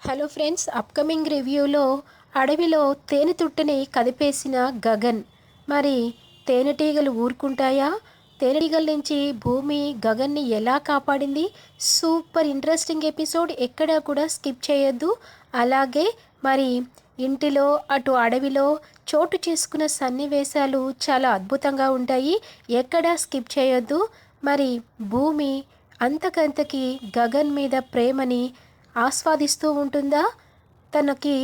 Hello friends upcoming రివ్యూలో అడవిలో తేనె తుట్టని కదిపేసిన గగన్. మరి తేనెటీగలు ఊరుకుంటాయా? తేనెటీగల నుంచి భూమి గగన్ని ఎలా కాపాడింది? సూపర్ ఇంట్రెస్టింగ్ ఎపిసోడ్ ఎక్కడా కూడా స్కిప్ చేయొద్దు. అలాగే మరి ఇంటిలో అటు అడవిలో చోటు చేసుకున్న సన్నివేశాలు చాలా అద్భుతంగా ఉంటాయి. ఎక్కడా స్కిప్ చేయొద్దు. మరి భూమి అంతకంతకి గగన్ మీద ప్రేమని ఆస్వాదిస్తూ ఉంటుందా? తనకి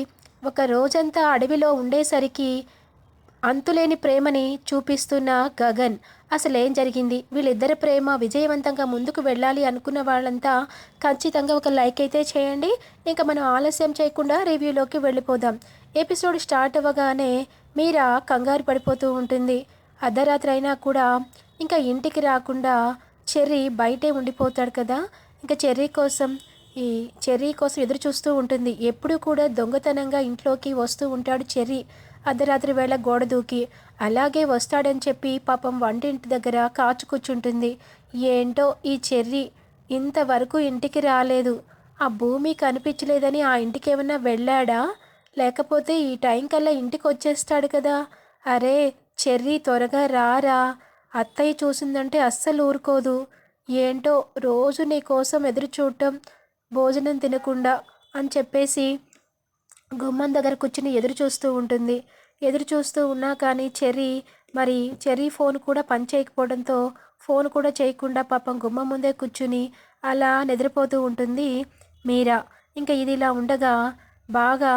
ఒక రోజంతా అడవిలో ఉండేసరికి అంతులేని ప్రేమని చూపిస్తున్న గగన్ అసలు ఏం జరిగింది? వీళ్ళిద్దరి ప్రేమ విజయవంతంగా ముందుకు వెళ్ళాలి అనుకున్న వాళ్ళంతా ఖచ్చితంగా ఒక లైక్ అయితే చేయండి. ఇంకా మనం ఆలస్యం చేయకుండా రివ్యూలోకి వెళ్ళిపోదాం. ఎపిసోడ్ స్టార్ట్ అవ్వగానే మీరా కంగారు పడిపోతూ ఉంటుంది. అర్ధరాత్రి అయినా కూడా ఇంకా ఇంటికి రాకుండా చెర్రీ బయటే ఉండిపోతాడు కదా? ఇంకా చెర్రీ కోసం ఈ చెర్రీ కోసం ఎదురు చూస్తూ ఉంటుంది. ఎప్పుడు కూడా దొంగతనంగా ఇంట్లోకి వస్తూ ఉంటాడు చెర్రీ. అర్ధరాత్రి వేళ గోడ దూకి అలాగే వస్తాడని చెప్పి పాపం వంటింటి దగ్గర కాచు కూర్చుంటుంది ఏంటో ఈ చెర్రీ? ఇంతవరకు ఇంటికి రాలేదు. ఆ భూమి కనిపించలేదని ఆ ఇంటికి ఏమన్నా వెళ్ళాడా? లేకపోతే ఈ టైం కల్లా ఇంటికి వచ్చేస్తాడు కదా. అరే చెర్రీ త్వరగా రారా. అత్తయ్య చూసిందంటే అస్సలు ఊరుకోదు. ఏంటో రోజు నీ కోసం ఎదురు చూడటం భోజనం తినకుండా అని చెప్పేసి గుమ్మం దగ్గర కూర్చుని ఎదురు చూస్తూ ఉంటుంది. ఎదురు చూస్తూ ఉన్నా కానీ చెర్రీ మరి చెర్రీ ఫోన్ కూడా పని చేయకపోవడంతో ఫోన్ కూడా చేయకుండా పాపం గుమ్మం ముందే కూర్చుని అలా నిద్రపోతూ ఉంటుంది మీరా. ఇంకా ఇది ఇలా ఉండగా బాగా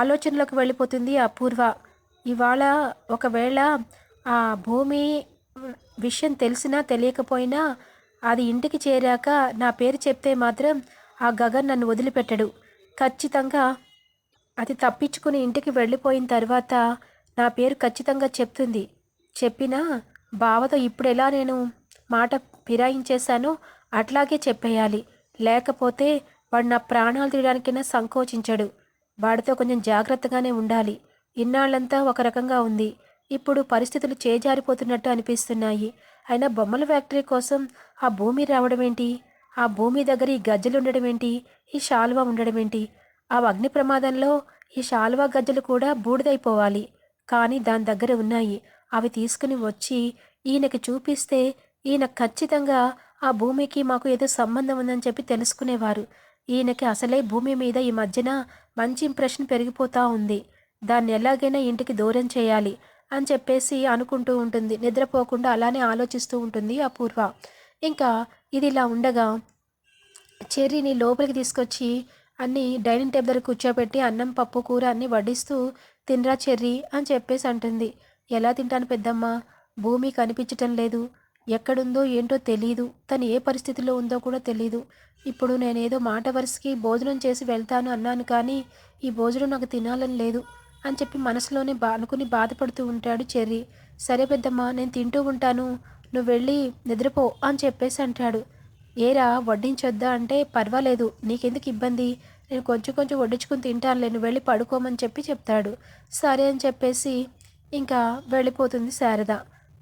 ఆలోచనలోకి వెళ్ళిపోతుంది అపూర్వ. ఇవాళ ఒకవేళ ఆ భూమి విషయం తెలిసినా తెలియకపోయినా అది ఇంటికి చేరాక నా పేరు చెప్తే మాత్రం ఆ గగన్ నన్ను వదిలిపెట్టడు. ఖచ్చితంగా అది తప్పించుకుని ఇంటికి వెళ్ళిపోయిన తర్వాత నా పేరు ఖచ్చితంగా చెప్తుంది. చెప్పినా బావతో ఇప్పుడు ఎలా నేను మాట ఫిరాయించేశానో అట్లాగే చెప్పేయాలి. లేకపోతే వాడు నా ప్రాణాలు తీయడానికైనా సంకోచించడు. వాడితో కొంచెం జాగ్రత్తగానే ఉండాలి. ఇన్నాళ్ళంతా ఒక రకంగా ఉంది. ఇప్పుడు పరిస్థితులు చేజారిపోతున్నట్టు అనిపిస్తున్నాయి. అయినా బొమ్మల ఫ్యాక్టరీ కోసం ఆ భూమి రావడం ఏంటి ఆ భూమి దగ్గర ఈ గజ్జలు ఉండడం ఏంటి? ఈ శాలువా ఉండడం ఏంటి? ఆ అగ్ని ప్రమాదంలో ఈ శాలువా గజ్జలు కూడా బూడిదైపోవాలి. కానీ దాని దగ్గర ఉన్నాయి. అవి తీసుకుని వచ్చి ఈయనకి చూపిస్తే ఈయన ఖచ్చితంగా ఆ భూమికి మాకు ఏదో సంబంధం ఉందని చెప్పి తెలుసుకునేవారు. ఈయనకి అసలే భూమి మీద ఈ మధ్యన మంచి ఇంప్రెషన్ పెరిగిపోతూ ఉంది. దాన్ని ఎలాగైనా ఇంటికి దూరం చేయాలి అని చెప్పేసి అనుకుంటూ ఉంటుంది. నిద్రపోకుండా అలానే ఆలోచిస్తూ ఉంటుంది అపూర్వ. ఇంకా ఇది ఇలా ఉండగా చెర్రీని లోపలికి తీసుకొచ్చి అన్ని డైనింగ్ టేబుల్ దగ్గర కూర్చోబెట్టి అన్నం పప్పు కూర అన్ని వడ్డిస్తూ తినరా చెర్రీ అని చెప్పేసి అంటుంది. ఎలా తింటాను పెద్దమ్మ? భూమి కనిపించటం లేదు. ఎక్కడుందో ఏంటో తెలియదు తను ఏ పరిస్థితిలో ఉందో కూడా తెలియదు ఇప్పుడు నేనేదో మాట వరుసకి భోజనం చేసి వెళ్తాను అన్నాను కానీ ఈ భోజనం నాకు తినాలని లేదు అని చెప్పి మనసులోనే బా అనుకుని బాధపడుతూ ఉంటాడు చెర్రీ. సరే పెద్దమ్మ నేను తింటూ ఉంటాను. నువ్వు వెళ్ళి నిద్రపో అని చెప్పేసి అంటాడు. ఏరా వడ్డించొద్దా అంటే పర్వాలేదు నీకెందుకు ఇబ్బంది? నేను కొంచెం కొంచెం వడ్డించుకుని తింటానులే నువ్వు వెళ్ళి పడుకోమని చెప్పి చెప్తాడు. సరే అని చెప్పేసి ఇంకా వెళ్ళిపోతుంది శారద.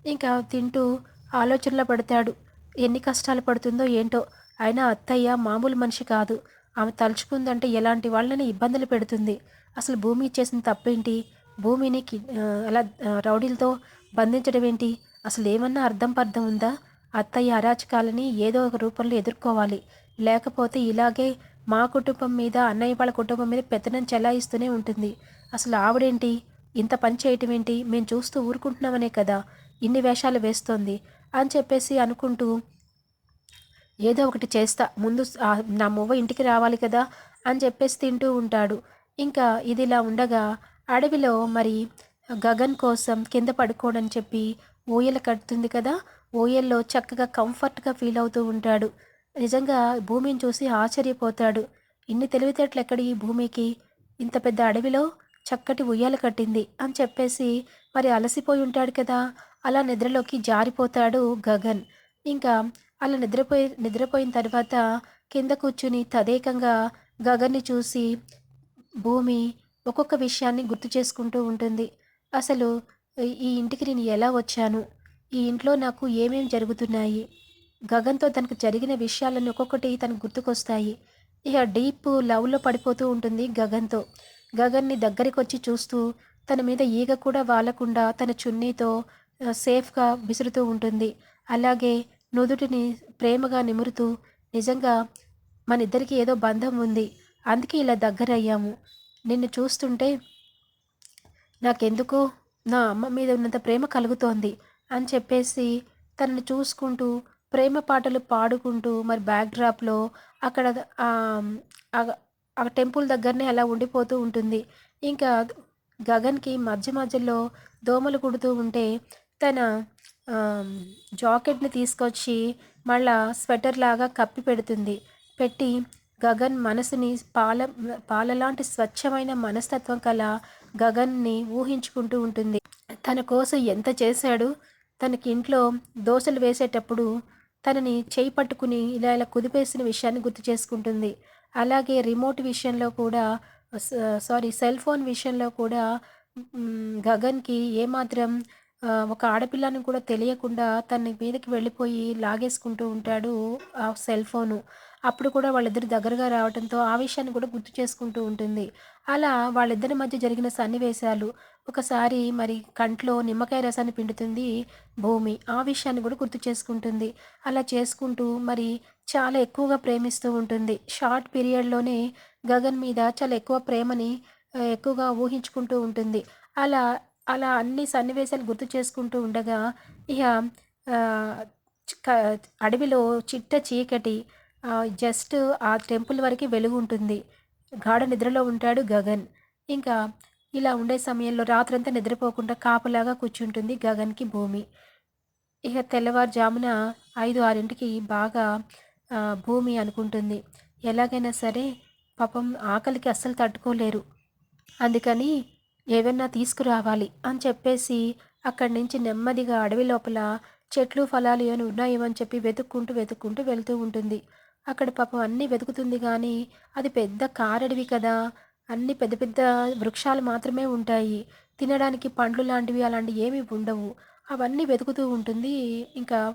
ఇంకా తింటూ ఆలోచనలో పడతాడు. ఎన్ని కష్టాలు పడుతుందో ఏంటో. అయినా అత్తయ్య మామూలు మనిషి కాదు. ఆమె తలుచుకుందంటే ఎలాంటి వాళ్ళని ఇబ్బందులు పెడుతుంది. అసలు భూమి ఇచ్చేసిన తప్పేంటి? భూమిని కి- అలా రౌడీలతో బంధించడం ఏంటి అసలు ఏమన్నా అర్థం పర్థం ఉందా? అత్తయ్య అరాచకాలని ఏదో ఒక రూపంలో ఎదుర్కోవాలి. లేకపోతే ఇలాగే మా కుటుంబం మీద అన్నయ్య వాళ్ళ కుటుంబం మీద పెత్తనం చెలాయిస్తూనే ఉంటుంది. అసలు ఆవిడేంటి? ఇంత పని చేయటం ఏంటి మేము చూస్తూ ఊరుకుంటున్నామనే కదా? ఇన్ని వేషాలు వేస్తోంది అని చెప్పేసి అనుకుంటూ ఏదో ఒకటి చేస్తా. ముందు నా మువ్వ ఇంటికి రావాలి కదా? అని చెప్పేసి తింటూ ఉంటాడు. ఇంకా ఇది ఇలా ఉండగా అడవిలో మరి గగన్ కోసం కింద పడుకోడని చెప్పి ఊయల కడుతుంది కదా ఊయల్లో చక్కగా కంఫర్ట్గా ఫీల్ అవుతూ ఉంటాడు. నిజంగా భూమిని చూసి ఆశ్చర్యపోతాడు. ఇన్ని తెలివితేటలు ఎక్కడ ఈ భూమికి? ఇంత పెద్ద అడవిలో చక్కటి ఉయ్యాల కట్టింది అని చెప్పేసి మరి అలసిపోయి ఉంటాడు కదా. అలా నిద్రలోకి జారిపోతాడు గగన్. ఇంకా అలా నిద్రపోయి నిద్రపోయిన తర్వాత కింద కూర్చుని తదేకంగా గగన్ని చూసి భూమి ఒక్కొక్క విషయాన్ని గుర్తు చేసుకుంటూ ఉంటుంది. అసలు ఈ- ఇంటికి నేను ఎలా వచ్చాను? ఈ ఇంట్లో నాకు ఏమేమి జరుగుతున్నాయి? గగన్తో తనకు జరిగిన విషయాలన్నీ ఒక్కొక్కటి తనకు గుర్తుకొస్తాయి. ఇక డీప్ లవ్లో పడిపోతూ ఉంటుంది గగన్తో. గగన్ని దగ్గరికి వచ్చి చూస్తూ తన మీద ఈగ కూడా వాలకుండా తన చున్నీతో సేఫ్గా విసురుతూ ఉంటుంది. అలాగే నుదుటిని ప్రేమగా నిమురుతూ నిజంగా మన ఇద్దరికి ఏదో బంధం ఉంది. అందుకే ఇలా దగ్గరయ్యాము. నిన్ను చూస్తుంటే నాకెందుకో నా అమ్మ మీద ఉన్నంత ప్రేమ కలుగుతోంది అని చెప్పేసి తనని చూసుకుంటూ ప్రేమ పాటలు పాడుకుంటూ మరి బ్యాక్ డ్రాప్లో అక్కడ ఆ, టెంపుల్ దగ్గరనే అలా ఉండిపోతూ ఉంటుంది. ఇంకా గగన్కి మధ్య మధ్యలో దోమలు కుడుతూ ఉంటే తన జాకెట్ని తీసుకొచ్చి మళ్ళా స్వెటర్ లాగా కప్పి పెడుతుంది. పెట్టి గగన్ మనసుని పాల పాలలాంటి స్వచ్ఛమైన మనస్తత్వం కల గగన్ని ఊహించుకుంటూ ఉంటుంది. తన కోసం ఎంత చేశాడు? తనకి ఇంట్లో దోశలు వేసేటప్పుడు తనని చేయి పట్టుకుని ఇలా ఇలా కుదిపేసిన విషయాన్ని గుర్తు చేసుకుంటుంది. అలాగే రిమోట్ విషయంలో కూడా సారీ సెల్ ఫోన్ విషయంలో కూడా గగన్కి ఏమాత్రం ఒక ఆడపిల్లని కూడా తెలియకుండా తన మీదకి వెళ్ళిపోయి లాగేసుకుంటూ ఉంటాడు ఆ సెల్ ఫోను. అప్పుడు కూడా వాళ్ళిద్దరు దగ్గరగా రావడంతో ఆ విషయాన్ని కూడా గుర్తు చేసుకుంటూ ఉంటుంది. అలా వాళ్ళిద్దరి మధ్య జరిగిన సన్నివేశాలు ఒకసారి మరి కంట్లో నిమ్మకాయ రసాన్ని పిండుతుంది భూమి ఆ విషయాన్ని కూడా గుర్తు చేసుకుంటుంది. అలా చేసుకుంటూ మరి చాలా ఎక్కువగా ప్రేమిస్తూ ఉంటుంది. షార్ట్ పీరియడ్లోనే గగన్ మీద చాలా ఎక్కువ ప్రేమని ఎక్కువగా ఊహించుకుంటూ ఉంటుంది. అలా అలా అన్ని సన్నివేశాలు గుర్తు చేసుకుంటూ ఉండగా ఇక అడవిలో చిట్ట చీకటి జస్ట్ ఆ టెంపుల్ వరకు వెలుగు ఉంటుంది. గాఢ నిద్రలో ఉంటాడు గగన్. ఇంకా ఇలా ఉండే సమయంలో రాత్రంతా నిద్రపోకుండా కాపులాగా కూర్చుంటుంది గగన్కి భూమి. ఇక తెల్లవారుజామున ఐదు ఆరింటికి బాగా భూమి అనుకుంటుంది. ఎలాగైనా సరే పాపం ఆకలికి అస్సలు తట్టుకోలేరు. అందుకని ఏవన్నా తీసుకురావాలి అని చెప్పేసి అక్కడి నుంచి నెమ్మదిగా అడవి లోపల చెట్లు ఫలాలు ఏమైనా ఉన్నాయేమని అని చెప్పి వెతుక్కుంటూ వెతుక్కుంటూ వెళ్తూ ఉంటుంది. అక్కడ పాపం అన్నీ వెతుకుతుంది కానీ అది పెద్ద కారడివి కదా. అన్ని పెద్ద పెద్ద వృక్షాలు మాత్రమే ఉంటాయి. తినడానికి పండ్లు లాంటివి అలాంటివి ఏమీ ఉండవు. అవన్నీ వెతుకుతూ ఉంటుంది ఇంకా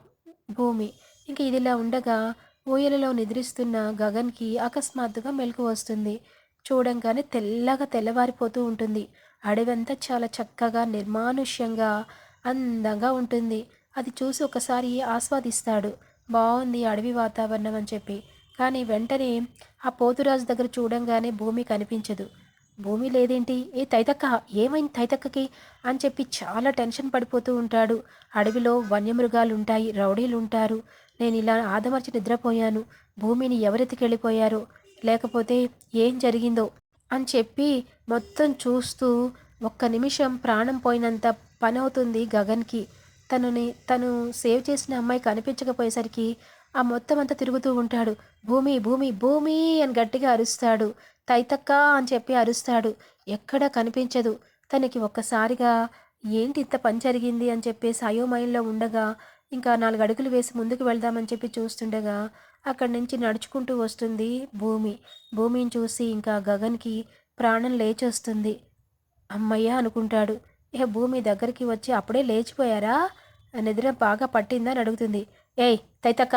భూమి. ఇంకా ఇదిలా ఉండగా ఊయలలో నిద్రిస్తున్న గగన్కి అకస్మాత్తుగా మెలకు వస్తుంది. చూడంగానే తెల్లగా తెల్లవారిపోతూ ఉంటుంది. అడవంతా చాలా చక్కగా నిర్మానుష్యంగా అందంగా ఉంటుంది. అది చూసి ఒకసారి ఆస్వాదిస్తాడు. బాగుంది అడవి వాతావరణం అని చెప్పి. కానీ వెంటనే ఆ పోతురాజు దగ్గర చూడంగానే భూమి కనిపించదు. భూమి లేదేంటి? ఏ తైతక్క? ఏమైంది తైతక్కకి? అని చెప్పి చాలా టెన్షన్ పడిపోతూ ఉంటాడు. అడవిలో వన్యమృగాలు ఉంటాయి రౌడీలు ఉంటారు నేను ఇలా ఆదమర్చి నిద్రపోయాను. భూమిని ఎవరెతికెళ్ళిపోయారో లేకపోతే ఏం జరిగిందో? అని చెప్పి మొత్తం చూస్తూ ఒక్క నిమిషం ప్రాణం పోయినంత పని అవుతుంది గగన్కి. తనని తను సేవ్ చేసిన అమ్మాయి కనిపించకపోయేసరికి ఆ మొత్తం అంతా తిరుగుతూ ఉంటాడు. భూమి భూమి భూమి అని గట్టిగా అరుస్తాడు. తైతక్క అని చెప్పి అరుస్తాడు. ఎక్కడా కనిపించదు. తనకి ఒక్కసారిగా ఏంటి ఇంత పని జరిగింది అని చెప్పేసి అయోమయంలో ఉండగా ఇంకా నాలుగు అడుగులు వేసి ముందుకు వెళ్దామని చెప్పి చూస్తుండగా అక్కడి నుంచి నడుచుకుంటూ వస్తుంది భూమి. భూమిని చూసి ఇంకా గగన్కి ప్రాణం లేచొస్తుంది. అమ్మయ్య అనుకుంటాడు. ఏ భూమి దగ్గరికి వచ్చి అప్పుడే లేచిపోయారా? నిద్ర బాగా పట్టిందా? అని అడుగుతుంది. ఏయ్ తైతక్క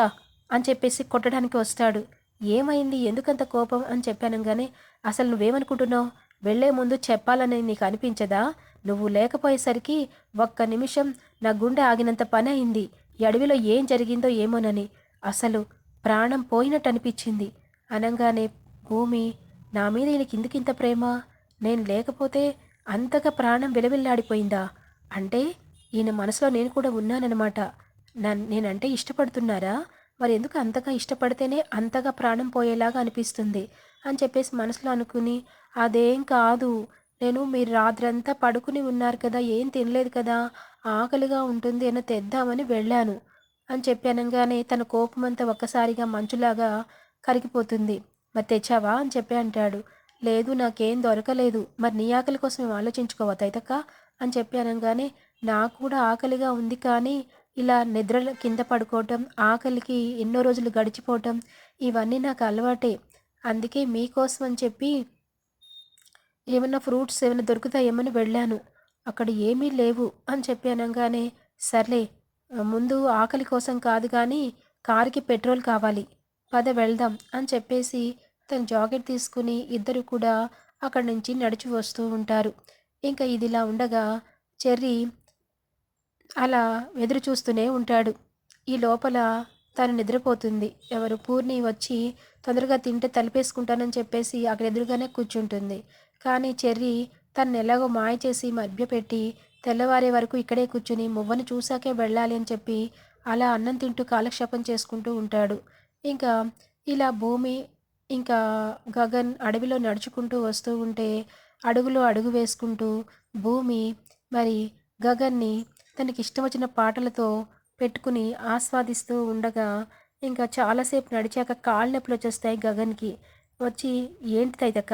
అని చెప్పేసి కొట్టడానికి వస్తాడు. ఏమైంది? ఎందుకంత కోపం? అని చెప్పానంగానే అసలు నువ్వేమనుకుంటున్నావు? వెళ్ళే ముందు చెప్పాలని నీకు అనిపించదా? నువ్వు లేకపోయేసరికి ఒక్క నిమిషం నా గుండె ఆగినంత పని అయింది. ఈ అడవిలో ఏం జరిగిందో ఏమోనని. అసలు ప్రాణం పోయినట్టు అనిపించింది. అనగానే భూమి నా మీద ఈయనకి ఇంత ప్రేమ? నేను లేకపోతే అంతగా ప్రాణం విలవిల్లాడిపోయిందా? అంటే ఈయన మనసులో నేను కూడా ఉన్నానన్నమాట. నన్ నేనంటే ఇష్టపడుతున్నారా? మరి ఎందుకు అంతగా ఇష్టపడితేనే అంతగా ప్రాణం పోయేలాగా అనిపిస్తుంది? అని చెప్పేసి మనసులో అనుకుని అదేం కాదు. నేను మీరు రాత్రంతా పడుకుని ఉన్నారు కదా ఏం తినలేదు కదా ఆకలిగా ఉంటుంది అని తెద్దామని వెళ్ళాను. అని చెప్పానంగానే తన కోపమంతా ఒక్కసారిగా మంచులాగా కరిగిపోతుంది. మరి తెచ్చావా? అని చెప్పి అంటాడు. లేదు నాకేం దొరకలేదు. మరి నీ ఆకలి కోసం మేము ఆలోచించుకోవా తైతక్క? అని చెప్పి అనగానే నాకు కూడా ఆకలిగా ఉంది కానీ ఇలా నిద్రల కింద పడుకోవటం ఆకలికి ఎన్నో రోజులు గడిచిపోవటం ఇవన్నీ నాకు అలవాటే. అందుకే మీకోసం అని చెప్పి ఏమైనా ఫ్రూట్స్ ఏమైనా దొరుకుతాయేమని వెళ్ళాను. అక్కడ ఏమీ లేవు అని చెప్పి అనగానే సర్లే ముందు ఆకలి కోసం కాదు కానీ కారుకి పెట్రోల్ కావాలి. పద వెళ్దాం అని చెప్పేసి తన జాకెట్ తీసుకుని ఇద్దరు కూడా అక్కడి నుంచి నడిచి వస్తూ ఉంటారు. ఇంకా ఇదిలా ఉండగా చెర్రీ అలా ఎదురు చూస్తూనే ఉంటాడు. ఈ లోపల తను నిద్రపోతుంది. ఎవరు? పూర్ణి వచ్చి తొందరగా తింటే తలిపేసుకుంటానని చెప్పేసి అక్కడ ఎదురుగానే కూర్చుంటుంది. కానీ చెర్రీ తను ఎలాగో మాయ చేసి మభ్యపెట్టి తెల్లవారే వరకు ఇక్కడే కూర్చుని మువ్వను చూశాకే వెళ్ళాలి అని చెప్పి అలా అన్నం తింటూ కాలక్షేపం చేసుకుంటూ ఉంటాడు. ఇంకా ఇలా భూమి ఇంకా గగన్ అడవిలో నడుచుకుంటూ వస్తూ ఉంటే అడుగులో అడుగు వేసుకుంటూ భూమి మరి గగన్ని తనకి ఇష్టం వచ్చిన పాటలతో పెట్టుకుని ఆస్వాదిస్తూ ఉండగా ఇంకా చాలాసేపు నడిచాక కాళ్ళ నొప్పులు వచ్చేస్తాయి గగన్కి. వచ్చి ఏంటి తైతక్క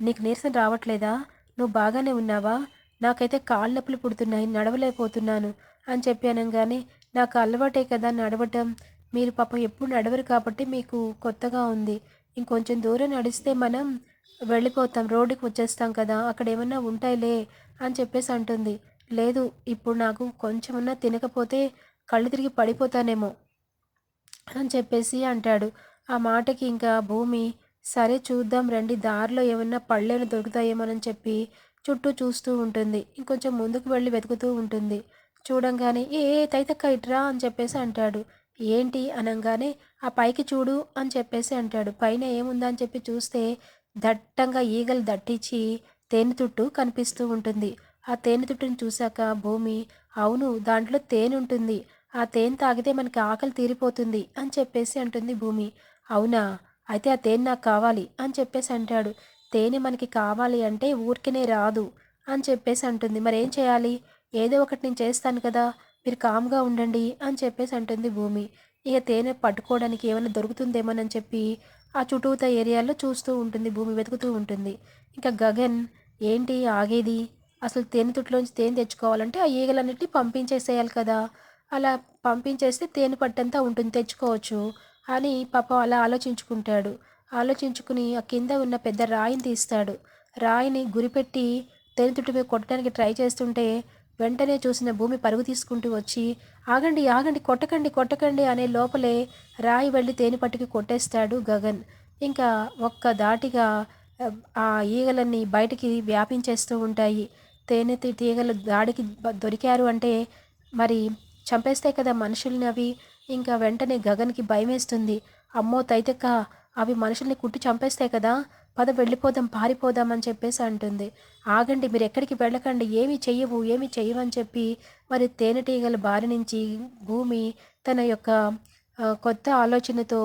నీకు నీరసం రావట్లేదా? నువ్వు బాగానే ఉన్నావా? నాకైతే కాళ్ళ నొప్పులు పుడుతున్నాయి నడవలేకపోతున్నాను అని చెప్పాను కానీ నాకు అలవాటే కదా నడవటం. మీరు పాపం ఎప్పుడు నడవరు కాబట్టి మీకు కొత్తగా ఉంది. ఇంకొంచెం దూరం నడిస్తే మనం వెళ్ళిపోతాం రోడ్డుకి వచ్చేస్తాం కదా అక్కడ ఏమన్నా ఉంటాయిలే అని చెప్పేసి అంటుంది. లేదు ఇప్పుడు నాకు కొంచెమన్నా తినకపోతే కళ్ళు తిరిగి పడిపోతానేమో అని చెప్పేసి అంటాడు. ఆ మాటకి ఇంకా భూమి సరే చూద్దాం రండి దారిలో ఏమన్నా పళ్ళేలు దొరుకుతాయేమోనని చెప్పి చుట్టూ చూస్తూ ఉంటుంది. ఇంకొంచెం ముందుకు వెళ్ళి వెతుకుతూ ఉంటుంది. చూడంగానే ఏ తైతక్క ఇట్రా అని చెప్పేసి అంటాడు. ఏంటి అనగానే ఆ పైకి చూడు అని చెప్పేసి అంటాడు. పైన ఏముందని చెప్పి చూస్తే దట్టంగా ఈగలు దట్టించి తేనె తుట్టు కనిపిస్తూ ఉంటుంది. ఆ తేనె తుట్టును చూశాక భూమి అవును దాంట్లో తేనె ఉంటుంది. ఆ తేనె తాగితే మనకి ఆకలి తీరిపోతుంది అని చెప్పేసి అంటుంది భూమి. అవునా? అయితే ఆ తేనె నాకు కావాలి అని చెప్పేసి అంటాడు. తేనె మనకి కావాలి అంటే ఊరికనే రాదు అని చెప్పేసి అంటుంది. మరేం చేయాలి? ఏదో ఒకటి నేను చేస్తాను కదా. మీరు కామ్గా ఉండండి అని చెప్పేసి అంటుంది భూమి. ఇక తేనె పట్టుకోవడానికి ఏమైనా దొరుకుతుందేమోనని చెప్పి ఆ చుట్టూత ఏరియాలో చూస్తూ ఉంటుంది భూమి వెతుకుతూ ఉంటుంది. ఇంకా గగన్ ఏంటి ఆగేది? అసలు తేనె తుట్లోంచి తేనె తెచ్చుకోవాలంటే ఆ ఈగలన్నిటిని పంపించేసేయాలి కదా. అలా పంపించేస్తే తేనె పట్టంతా ఉంటుంది తెచ్చుకోవచ్చు అని పాపం అలా ఆలోచించుకుంటాడు. ఆలోచించుకుని ఆ కింద ఉన్న పెద్ద రాయిని తీస్తాడు. రాయిని గురిపెట్టి తేనె తుట్టు మీద కొట్టడానికి ట్రై చేస్తుంటే వెంటనే చూసిన భూమి పరుగు తీసుకుంటూ వచ్చి ఆగండి ఆగండి కొట్టకండి కొట్టకండి అనే లోపలే రాయి వెళ్ళి తేనె పట్టుకు కొట్టేస్తాడు గగన్. ఇంకా ఒక్క దాటిగా ఆ, ఈగలన్నీ బయటికి వ్యాపించేస్తూ ఉంటాయి. తేనె తీగలు దాడికి దొరికారు అంటే మరి చంపేస్తాయి కదా మనుషుల్ని అవి? ఇంకా వెంటనే గగన్కి భయమేస్తుంది. అమ్మో తైతక్క అవి మనుషుల్ని కుట్టి చంపేస్తాయి కదా? పద వెళ్ళిపోదాం పారిపోదాం అని చెప్పేసి అంటుంది. ఆగండి మీరు ఎక్కడికి వెళ్ళకండి ఏమి చెయ్యవు ఏమి చెయ్యవని చెప్పి మరి తేనెటీగల బారి నుంచి భూమి తన యొక్క కొత్త ఆలోచనతో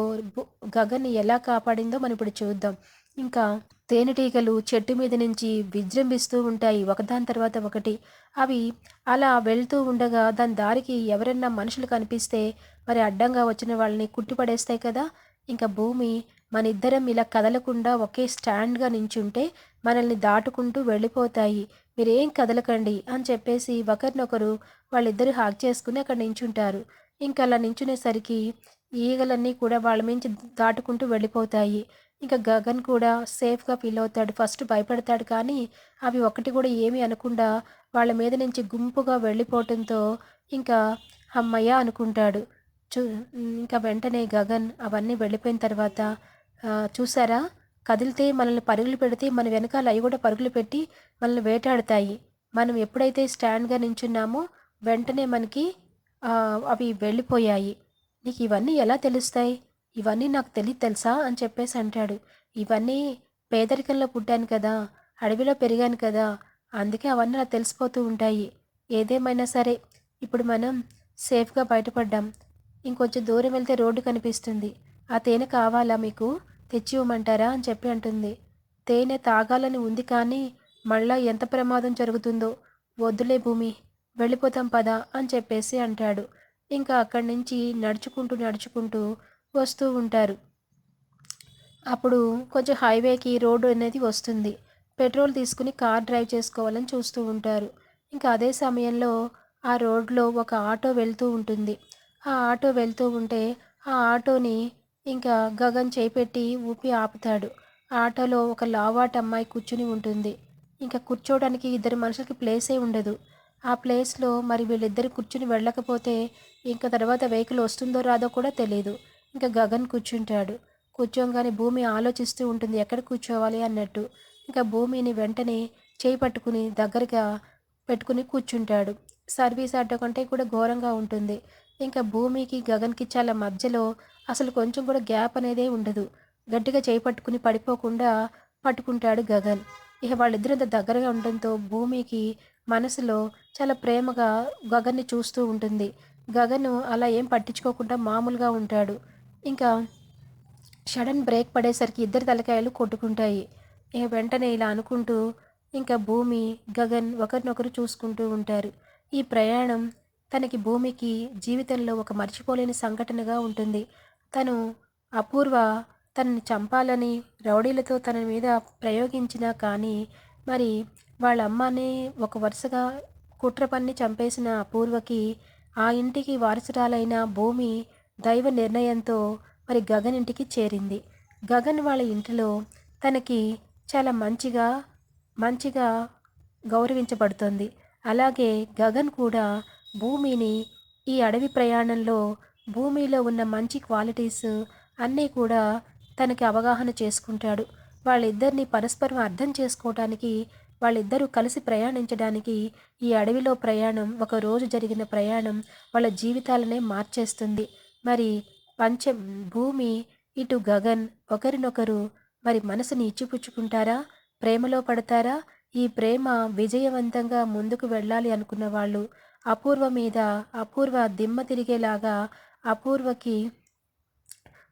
గగన్ని ఎలా కాపాడిందో మనం ఇప్పుడు చూద్దాం. ఇంకా తేనెటీగలు చెట్టు మీద నుంచి విజృంభిస్తూ ఉంటాయి ఒకదాని తర్వాత ఒకటి. అవి అలా వెళ్తూ ఉండగా దాని దారికి ఎవరన్నా మనుషులు కనిపిస్తే మరి అడ్డంగా వచ్చిన వాళ్ళని కుట్టిపడేస్తాయి కదా. ఇంకా భూమి మన ఇద్దరం ఇలా కదలకుండా ఒకే స్టాండ్గా నించుంటే మనల్ని దాటుకుంటూ వెళ్ళిపోతాయి. మీరేం కదలకండి అని చెప్పేసి ఒకరినొకరు వాళ్ళిద్దరు హాక్ చేసుకుని అక్కడ నించుంటారు. ఇంకా అలా నించునేసరికి ఈగలన్నీ కూడా వాళ్ళ మించి దాటుకుంటూ వెళ్ళిపోతాయి. ఇంకా గగన్ కూడా సేఫ్గా ఫీల్ అవుతాడు. ఫస్ట్ భయపడతాడు కానీ అవి ఒకటి కూడా ఏమీ అనకుండా వాళ్ళ మీద నుంచి గుంపుగా వెళ్ళిపోవటంతో ఇంకా అమ్మయ్య అనుకుంటాడు. చూ ఇంకా వెంటనే గగన్ అవన్నీ వెళ్ళిపోయిన తర్వాత చూసారా? కదిలితే మనల్ని పరుగులు పెడితే మన వెనకాల అవి కూడా పరుగులు పెట్టి మనల్ని వేటాడతాయి. మనం ఎప్పుడైతే స్టాండ్గా నించున్నామో వెంటనే మనకి అవి వెళ్ళిపోయాయి. నీకు ఇవన్నీ ఎలా తెలుస్తాయి? ఇవన్నీ నాకు తెలియదు తెలుసా? అని చెప్పేసి అంటాడు. ఇవన్నీ పేదరికంలో పుట్టాను కదా అడవిలో పెరిగాను కదా అందుకే అవన్నీ నాకు తెలిసిపోతూ ఉంటాయి. ఏదేమైనా సరే ఇప్పుడు మనం సేఫ్గా బయటపడ్డాం. ఇంకొంచెం దూరం వెళ్తే రోడ్డు కనిపిస్తుంది. ఆ తేనె కావాలా మీకు? తెచ్చి ఇవ్వమంటారా అని చెప్పి అంటుంది. తేనె తాగాలని ఉంది కానీ మళ్ళా ఎంత ప్రమాదం జరుగుతుందో. వద్దులే భూమి వెళ్ళిపోతాం పదా అని చెప్పేసి అంటాడు. ఇంకా అక్కడి నుంచి నడుచుకుంటూ నడుచుకుంటూ వస్తూ ఉంటారు. అప్పుడు కొంచెం హైవేకి రోడ్డు అనేది వస్తుంది. పెట్రోల్ తీసుకుని కార్ డ్రైవ్ చేసుకోవాలని చూస్తూ ఉంటారు. ఇంకా అదే సమయంలో ఆ రోడ్లో ఒక ఆటో వెళ్తూ ఉంటుంది. ఆ ఆటో వెళ్తూ ఉంటే ఆ ఆటోని ఇంకా గగన్ చేపెట్టి ఊపి ఆపుతాడు. ఆటోలో ఒక లావాట్ అమ్మాయి కూర్చుని ఉంటుంది. ఇంకా కూర్చోవడానికి ఇద్దరు మనుషులకి ప్లేసే ఉండదు. ఆ ప్లేస్లో మరి వీళ్ళిద్దరు కూర్చుని వెళ్ళకపోతే ఇంకా తర్వాత వెహికల్ వస్తుందో రాదో కూడా తెలియదు ఇంకా గగన్ కూర్చుంటాడు. కూర్చోగానే భూమి ఆలోచిస్తూ ఉంటుంది ఎక్కడ కూర్చోవాలి? అన్నట్టు. ఇంకా భూమిని వెంటనే చేయి పట్టుకుని దగ్గరగా పెట్టుకుని కూర్చుంటాడు. సర్వీస్ ఆటో కంటే కూడా ఘోరంగా ఉంటుంది. ఇంకా భూమికి గగన్కి చాలా మధ్యలో అసలు కొంచెం కూడా గ్యాప్ అనేదే ఉండదు. గట్టిగా చేయి పట్టుకుని పడిపోకుండా పట్టుకుంటాడు గగన్. ఇక వాళ్ళిద్దరు అంత దగ్గరగా ఉండడంతో భూమికి మనసులో చాలా ప్రేమగా గగన్ని చూస్తూ ఉంటుంది. గగన్ అలా ఏం పట్టించుకోకుండా మామూలుగా ఉంటాడు. ఇంకా సడన్ బ్రేక్ పడేసరికి ఇద్దరు తలకాయలు కొట్టుకుంటాయి. ఇక వెంటనే ఇలా అనుకుంటూ ఇంకా భూమి గగన్ ఒకరినొకరు చూసుకుంటూ ఉంటారు. ఈ ప్రయాణం తనకి భూమికి జీవితంలో ఒక మర్చిపోలేని సంఘటనగా ఉంటుంది. తను అపూర్వ తనని చంపాలని రౌడీలతో తన మీద ప్రయోగించినా కానీ మరి వాళ్ళ అమ్మని ఒక వరుసగా కుట్ర పన్ని చంపేసిన అపూర్వకి ఆ ఇంటికి వారసురాలైన భూమి దైవ నిర్ణయంతో మరి గగన్ ఇంటికి చేరింది. గగన్ వాళ్ళ ఇంటిలో తనకి చాలా మంచిగా మంచిగా గౌరవించబడుతుంది. అలాగే గగన్ కూడా భూమిని ఈ అడవి ప్రయాణంలో భూమిలో ఉన్న మంచి క్వాలిటీస్ అన్నీ కూడా తనకి అవగాహన చేసుకుంటాడు. వాళ్ళిద్దరిని పరస్పరం అర్థం చేసుకోవటానికి వాళ్ళిద్దరూ కలిసి ప్రయాణించడానికి ఈ అడవిలో ప్రయాణం ఒక రోజు జరిగిన ప్రయాణం వాళ్ళ జీవితాలనే మార్చేస్తుంది. మరి పంచ భూమి ఇటు గగన్ ఒకరినొకరు మరి మనసుని ఇచ్చిపుచ్చుకుంటారా? ప్రేమలో పడతారా? ఈ ప్రేమ విజయవంతంగా ముందుకు వెళ్ళాలి అనుకున్న వాళ్ళు అపూర్వ మీద అపూర్వ దిమ్మ తిరిగేలాగా అపూర్వకి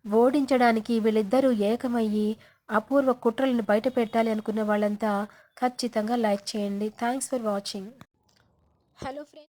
ఓడించడానికి వీళ్ళిద్దరూ ఏకమయ్యి అపూర్వ కుట్రలను బయట పెట్టాలి అనుకున్న వాళ్ళంతా ఖచ్చితంగా లైక్ చేయండి. Thanks for watching hello friends